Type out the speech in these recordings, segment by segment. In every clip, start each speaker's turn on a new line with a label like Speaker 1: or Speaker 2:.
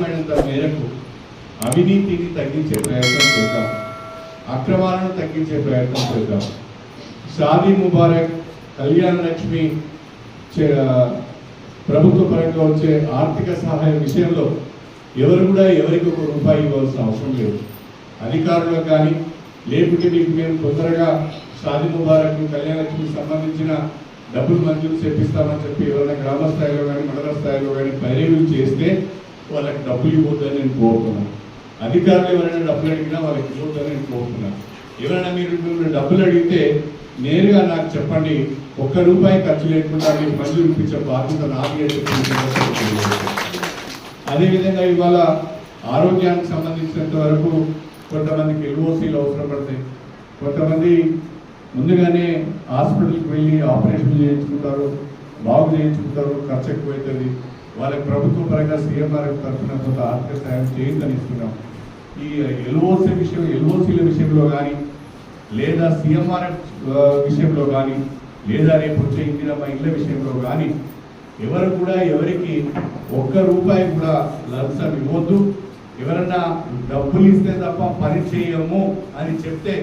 Speaker 1: సాధ్యమైనంత మేరకు అవినీతిని తగ్గించే ప్రయత్నం చేద్దాం. అక్రమాలను తగ్గించే ప్రయత్నం చేద్దాం. షాదీ ముబారక్ కళ్యాణ లక్ష్మి ప్రభుత్వ పరంగా వచ్చే ఆర్థిక సహాయం విషయంలో ఎవరు కూడా ఎవరికి ఒక రూపాయి ఇవ్వాల్సిన అవసరం లేదు. అధికారులకు కానీ లేకుంటే మీకు మేము తొందరగా షాదీ ముబారక్ కళ్యాణ లక్ష్మికి సంబంధించిన డబ్బులు మంజూరు చేపిస్తామని చెప్పి ఎవరైనా గ్రామ స్థాయిలో కానీ మండల స్థాయిలో కానీ పర్యవేక్షణ చేస్తే వాళ్ళకి డబ్బులు ఇవ్వద్దని నేను కోరుతున్నాను అధికారులు ఎవరైనా డబ్బులు అడిగినా వాళ్ళకి ఇవ్వద్దని నేను కోరుతున్నాను ఎవరైనా మీరు మిమ్మల్ని డబ్బులు అడిగితే నేరుగా నాకు చెప్పండి ఒక్క రూపాయి ఖర్చు లేకుండా మీకు మంజూరు ఇప్పించే బాధ్యత నాకే అదేవిధంగా ఇవాళ ఆరోగ్యానికి సంబంధించినంత వరకు కొంతమందికి ఎల్ఓసీలు అవసరం పడతాయి కొంతమంది ముందుగానే హాస్పిటల్కి వెళ్ళి ఆపరేషన్ చేయించుకుంటారు బాగు చేయించుకుంటారు ఖర్చు ఎక్కువ వాళ్ళకి ప్రభుత్వ పరంగా సీఎంఆర్ తరఫున కొంత ఆర్థిక సాయం చేయిందని ఇస్తున్నాం ఈ ఎల్ఓసీ విషయం ఎల్ఓసీల విషయంలో కానీ లేదా సీఎంఆర్ విషయంలో కానీ లేదా రేపు వచ్చే ఇందిరమ్మ ఇళ్ళ విషయంలో కానీ ఎవరు కూడా ఎవరికి ఒక్క రూపాయి కూడా లంచం ఇవ్వద్దు. ఎవరన్నా డబ్బులు ఇస్తే తప్ప పని చేయము అని చెప్తే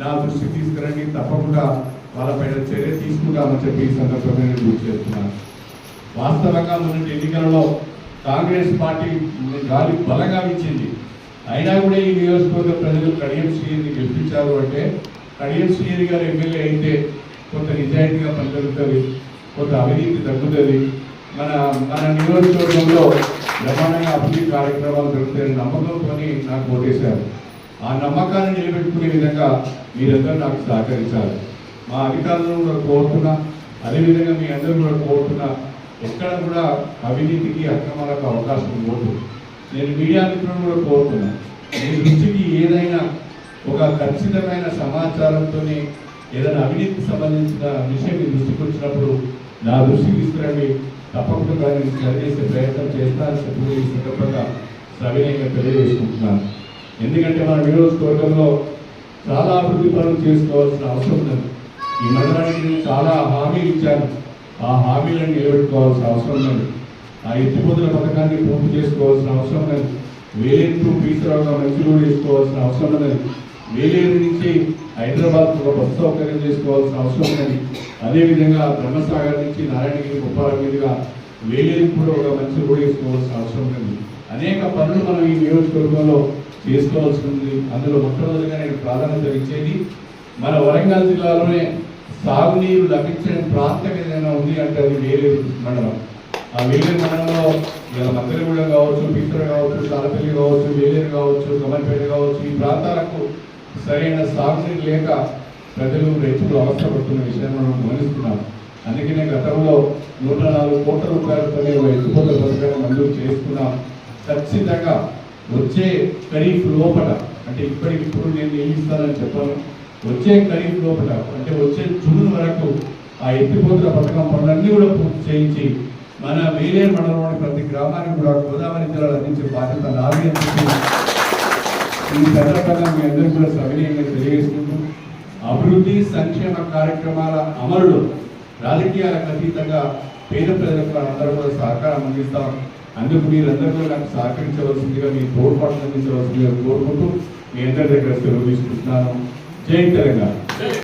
Speaker 1: నా దృష్టి తీసుకురండి. తప్పకుండా వాళ్ళపైన చర్య తీసుకుంటామని చెప్పి ఈ సందర్భంగా నేను గుర్తు చేస్తున్నాను. వాస్తవంగా మొన్నటి ఎన్నికలలో కాంగ్రెస్ పార్టీ గాలి బలంగా ఇచ్చింది అయినా కూడా ఈ నియోజకవర్గ ప్రజలు కడియం శ్రీని గెలిపించారు అంటే కడియం శ్రీని గారు ఎమ్మెల్యే అయితే కొంత నిజాయితీగా పనిజరుగుతుంది కొంత అవినీతి తగ్గుతుంది. మన మన నియోజకవర్గంలో బ్రహ్మాండంగా అభివృద్ధి కార్యక్రమాలు జరుగుతాయని నమ్మకంతో నాకు ఓటేశారు. ఆ నమ్మకాన్ని నిలబెట్టుకునే విధంగా మీరందరూ నాకు సహకరించాలి మా అధికారులను కూడా కోరుతున్నా అదేవిధంగా మీ అందరూ కూడా కోరుతున్నా ఎక్కడ కూడా అవినీతికి అక్రమాలకు అవకాశం ఇవ్వదు. నేను మీడియా మిత్రులను కూడా కోరుతున్నాను మీ దృష్టికి ఏదైనా ఒక ఖచ్చితమైన సమాచారంతోనే ఏదైనా అవినీతికి సంబంధించిన విషయం మీ దృష్టికి వచ్చినప్పుడు నా దృష్టికి తీసుకురండి. తప్పకుండా దాన్ని సరిచేసే ప్రయత్నం చేస్తానని చెప్పి ఈ సందర్భంగా సవినయంగా తెలియజేసుకుంటున్నాను. ఎందుకంటే మన నియోజకవర్గంలో చాలా అభివృద్ధి పనులు చేసుకోవాల్సిన అవసరం ఉంది ఈ మండలానికి నేను చాలా హామీలు ఇచ్చాను. ఆ హామీలను నిలబెట్టుకోవాల్సిన అవసరం లేదు ఆ ఎత్తిపోతుల పథకాన్ని పూర్తి చేసుకోవాల్సిన అవసరం లేదు వేలేరు పీసరావుగా మంచి రోడ్ వేసుకోవాల్సిన అవసరం లేదు వేలేరు నుంచి హైదరాబాద్ ఒక బస్సు సౌకర్యం చేసుకోవాల్సిన అవసరం ఉన్నది. అదేవిధంగా బ్రహ్మసాగర్ నుంచి నారాయణగిరి ముప్పాల మీదుగా వేలేరుకి కూడా ఒక మంచి రోడ్ వేసుకోవాల్సిన అవసరం లేదు అనేక పనులు మనం ఈ నియోజకవర్గంలో చేసుకోవాల్సి ఉంది. అందులో మొట్టమొదటిగా నేను ప్రాధాన్యత ఇచ్చేది మన వరంగల్ జిల్లాలోనే సాగునీరు లభించని ప్రాంతం ఏదైనా ఉంది అంటే అది వేలేరు మండలం. ఆ వేలేరు మండలంలో ఇలా మంత్రిగూడెం కావచ్చు పీతర కావచ్చు తాళపల్లి కావచ్చు వేలేరు కావచ్చు గమన్పేట కావచ్చు ఈ ప్రాంతాలకు సరైన సాగునీరు లేక ప్రజలు రైతులు అవసరపడుతున్న విషయాన్ని మనం గమనిస్తున్నాం. అందుకనే గతంలో నూట నాలుగు కోట్ల రూపాయలతోనే ఒక ఎత్తుపోత పథకాన్ని మంజూరు చేసుకున్నాం. ఖచ్చితంగా వచ్చే ఖరీఫ్ లోపల అంటే ఇప్పటికిప్పుడు నేను ఏమి ఇస్తానని చెప్పాను. వచ్చే ఖరీఫ్ లోపల అంటే వచ్చే జూన్ వరకు ఆ ఎత్తిపోతుల పథకం పనులన్నీ కూడా పూర్తి చేయించి మన వేరే మండలంలోని ప్రతి గ్రామానికి కూడా గోదావరి జిల్లాలో అందించే బాధ్యత నాది ఈ సందర్భంగా మీ అందరూ కూడా సవినీయంగా తెలియజేసుకుంటూ అభివృద్ధి సంక్షేమ కార్యక్రమాల అమలులో రాజకీయాలకు అతీతంగా పేద ప్రజలకు అందరూ కూడా సహకారం అందిస్తాం అందుకు మీరందరూ కూడా నాకు సహకరించవలసిందిగా మీ తోడ్పాటు అందించవలసిందిగా కోరుకుంటూ మీ అందరి దగ్గర సెలవు తీసుకుంటున్నాను. జై తెలంగాణ.